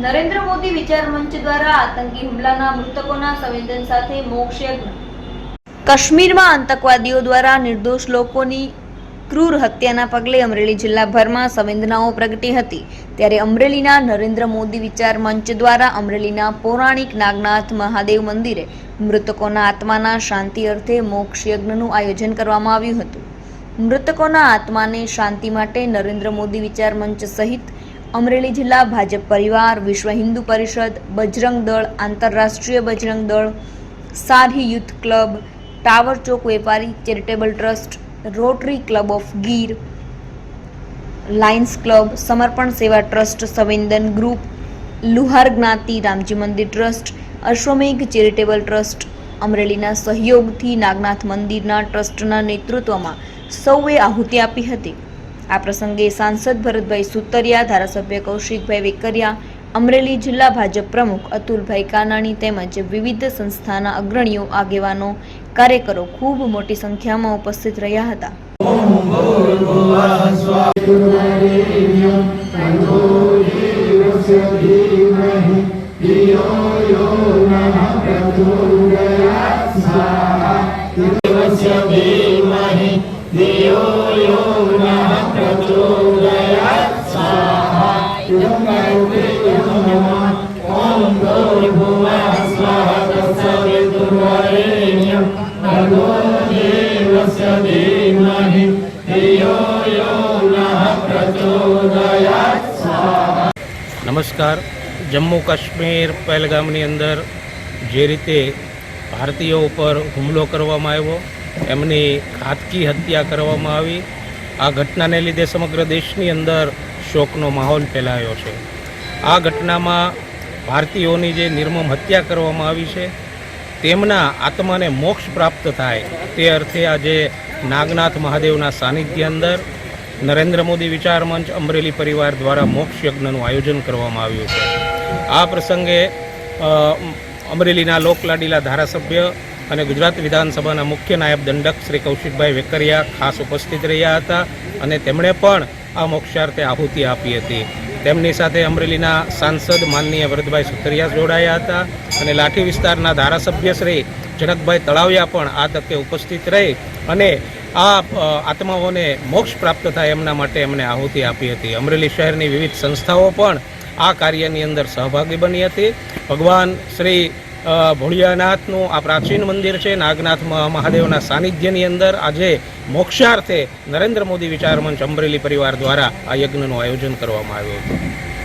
નરેન્દ્ર મોદી વિચાર મંચ દ્વારા આતંકી હુમલાના મૃતકોના સંવેદન સાથે મોક્ષ યજ્ઞ કાશ્મીરમાં આતંકવાદીઓ દ્વારા નિર્દોષ લોકોની ક્રૂર હત્યાના પગલે અમરેલી જિલ્લાભરમાં સંવેદનાઓ પ્રગટી હતી. ત્યારે અમરેલીના નરેન્દ્ર મોદી વિચાર મંચ દ્વારા અમરેલીના પૌરાણિક નાગનાથ મહાદેવ મંદિરે મૃતકોના આત્માના શાંતિ અર્થે મોક્ષ યજ્ઞનું આયોજન કરવામાં આવ્યું હતું. મૃતકોના આત્માને શાંતિ માટે નરેન્દ્ર મોદી વિચાર મંચ સહિત અમરેલી જિલ્લા ભાજપ પરિવાર, વિશ્વ Hindu Parishad, Bajrang Dal, Antarrashtriya Bajrang Dal, Sarahi Youth Club, Tower Chowk વેપારી, Charitable Trust, Rotary Club of Gir, Lions Club, Samarpan Seva Trust, સંવેદન ગ્રુપ, લુહાર જ્ઞાતિ, રામજી મંદિર ટ્રસ્ટ, અશ્વમેઘ ચેરિટેબલ ટ્રસ્ટ, અમરેલીના સહયોગથી નાગનાથ મંદિરના ટ્રસ્ટના નેતૃત્વમાં સૌએ આહુતિ આપી હતી. આ પ્રસંગે સાંસદ ભરતભાઈ સુતરિયા ધારાસભ્ય કૌશિકભાઈ વેકરિયા અમરેલી જિલ્લા ભાજપ પ્રમુખ અતુલભાઈ કાનાણી તેમજ વિવિધ સંસ્થાના અગ્રણીઓ આગેવાનો કાર્યકરો ખૂબ મોટી સંખ્યામાં ઉપસ્થિત રહ્યા હતા देवस्य નમસ્કાર. જમ્મુ કાશ્મીર પહેલગામની અંદર જે રીતે ભારતીયો ઉપર હુમલો કરવામાં આવ્યો એમની ઘાતકી હત્યા કરવામાં આવી. આ ઘટનાને લીધે સમગ્ર દેશની અંદર શોકનો માહોલ ફેલાયો છે. આ ઘટનામાં ભારતીયોની જે નિર્મમ હત્યા કરવામાં આવી છે, તેમના આત્માને મોક્ષ પ્રાપ્ત થાય તે અર્થે આજે નાગનાથ મહાદેવના સાનિધ્ય અંદર નરેન્દ્ર મોદી વિચાર મંચ અમરેલી પરિવાર દ્વારા મોક્ષ યજ્ઞનું આયોજન કરવામાં આવ્યું છે. આ પ્રસંગે અમરેલીના લોકલાડીલા ધારાસભ્ય અને ગુજરાત વિધાનસભાના મુખ્ય નાયબ દંડક શ્રી કૌશિકભાઈ વેકરિયા ખાસ ઉપસ્થિત રહ્યા હતા અને તેમણે પણ આ મોક્ષાર્થે આહુતિ આપી હતી. તેમની સાથે અમરેલીના સાંસદ માનનીય વરદભાઈ સુતરિયા જોડાયા હતા અને લાઠી વિસ્તારના ધારાસભ્ય શ્રી જનકભાઈ તળાવિયા પણ આ તકે ઉપસ્થિત રહી અને આ આત્માઓને મોક્ષ પ્રાપ્ત થાય એમના માટે એમણે આહુતિ આપી હતી. અમરેલી શહેરની વિવિધ સંસ્થાઓ પણ આ કાર્યની અંદર સહભાગી બની હતી. ભગવાન શ્રી ભોળિયાનાથનું આ પ્રાચીન મંદિર છે. નાગનાથ મહાદેવના સાનિધ્યની અંદર આજે મોક્ષાર્થે નરેન્દ્ર મોદી વિચાર મંચ અમરેલી પરિવાર દ્વારા આ યજ્ઞનું આયોજન કરવામાં આવ્યું હતું.